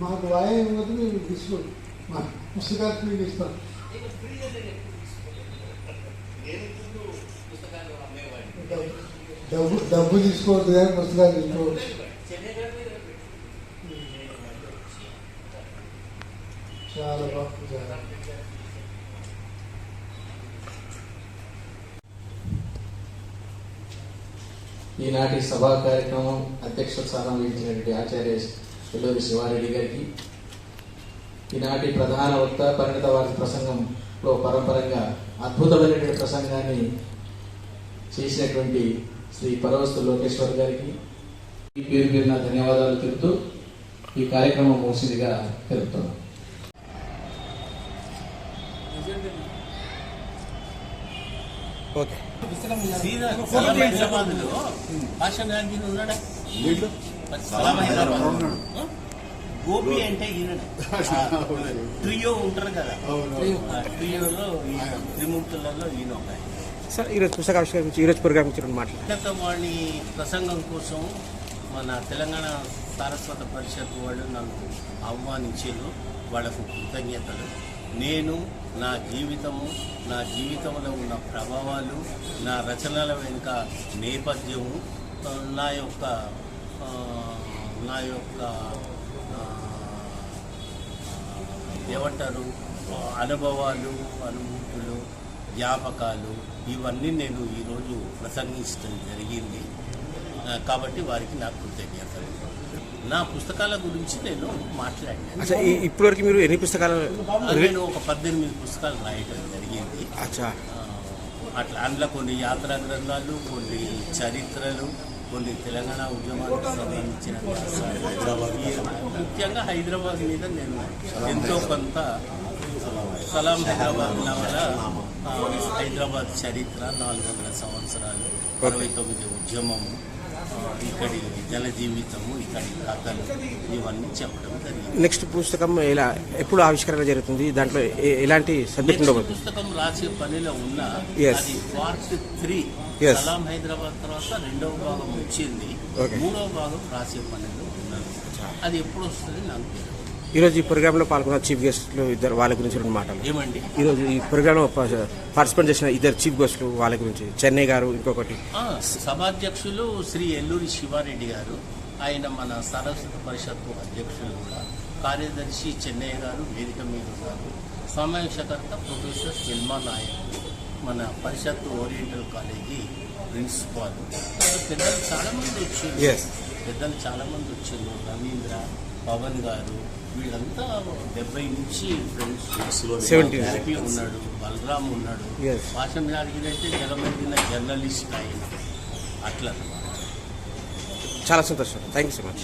మాకు వాయం వద్దు మేము తీసుకోండి మా పుస్తకాలు మీకు ఇస్తాం డబ్బు- డబ్బు డబ్బు తీసుకోవద్దు కానీ పుస్తకాలు తీసుకోవచ్చు చాలా బాగుంది చాలా. ఈనాటి సభా కార్యక్రమం అధ్యక్ష స్థానం వహించినటువంటి ఆచార్య ఎల్లూరి శివారెడ్డి గారికి ఈనాటి ప్రధాన వక్త పరిణిత వారి ప్రసంగంలో పరంపరంగా అద్భుతమైనటువంటి ప్రసంగాన్ని చేసినటువంటి శ్రీ పరవస్తు లోకేశ్వర్ గారికి ఈ పేరు పేరున ధన్యవాదాలు తెలుపుతూ ఈ కార్యక్రమం ముగిసిందిగా తెలుపుతున్నాను ఓకే సీదా సలాం హైదరాబాద్లో భాషన్ గాంధీ ఉన్నాడా సలాం హైదరాబాద్ ఓకే గోపి అంటే ట్రియో ఉంటారు కదా ట్రియోలో త్రిమూర్తులలో ఈయన ఒక సార్ ఈరోజు పుస్తక గురించి ఈరోజు ప్రోగ్రామ్ గురించి రెండు మాటలు వాణి ప్రసంగం కోసం మన తెలంగాణ సారస్వత పరిషత్ వాళ్ళు నన్ను ఆహ్వానించారు. వాళ్ళకు కృతజ్ఞతలు. నేను నా జీవితము నా జీవితంలో ఉన్న ప్రభావాలు నా రచనల వెనుక నేపథ్యము నా యొక్క నా యొక్క ఏమంటారు అనుభవాలు అనుభూతులు జ్ఞాపకాలు ఇవన్నీ నేను ఈరోజు ప్రసంగించడం జరిగింది. కాబట్టి వారికి నా కృతజ్ఞతలు. నా పుస్తకాల గురించి నేను మాట్లాడాను. అచ్చా ఇప్పటివరకు మీరు ఎన్ని పుస్తకాలు నేను ఒక పద్దెనిమిది పుస్తకాలు రాయటం జరిగింది. అచ్చా. అట్లా అందులో కొన్ని యాత్రా గ్రంథాలు కొన్ని చరిత్రలు కొన్ని తెలంగాణ ఉద్యమానికి సంబంధించిన ముఖ్యంగా హైదరాబాద్ మీద నేను ఎంతో కొంత సలాం హైదరాబాద్. నవల హైదరాబాద్ చరిత్ర నాలుగు వందల సంవత్సరాలు అరవై తొమ్మిది ఉద్యమము. ఇక్కడి జన జీవితము ఇక్కడి కథలు ఇవన్నీ చెప్పడం జరిగింది. నెక్స్ట్ పుస్తకం ఎలా ఎప్పుడు ఆవిష్కరణ జరుగుతుంది? దాంట్లో ఎలాంటి సబ్జెక్ట్ పుస్తకం రాసే పనిలో ఉన్న. అది పార్ట్ త్రీ. సలాం హైదరాబాద్ తర్వాత రెండవ భాగం వచ్చింది. మూడవ భాగం రాసే పనిలో ఉన్నది. అది ఎప్పుడు వస్తుంది నాకు తెలియదు. ఈరోజు ఈ ప్రోగ్రాంలో పాల్గొన్న చీఫ్ గెస్ట్లు ఇద్దరు వాళ్ళ గురించి రెండు మాటలు. ఏమండి? ఈరోజు ఈ ప్రోగ్రాంలో పార్టిసిపేట్ చేసిన ఇద్దరు చీఫ్ గెస్ట్లు వాళ్ళ గురించి. చెన్నై గారు ఇంకొకటి. సభాధ్యక్షులు శ్రీ ఎల్లూరి శివారెడ్డి గారు ఆయన మన సరస్వతి పరిషత్తు అధ్యక్షులు కూడా కార్యదర్శి చెన్నయ్య గారు వేదిక మీద ఉన్నారు. సమావేశకర్త ప్రొఫెసర్ సిల్మా నాయక్ మన పరిషత్తు ఓరియంటల్ కాలేజీ ప్రిన్సిపాల్. పెద్దలు చాలా మంది వచ్చారు. పెద్దలు చాలా మంది వచ్చారు. రవీంద్ర పవన్ గారు వీళ్ళంతా డెబ్బై నుంచి ఫ్రెండ్స్ 70. హ్యాపీ ఉన్నాడు బలరాం ఉన్నాడు. భాషం అడిగినట్టే జగమెదిన జర్నలిస్ట్ ఆయన. అట్లా. చాలా సంతోషం. Thank you so much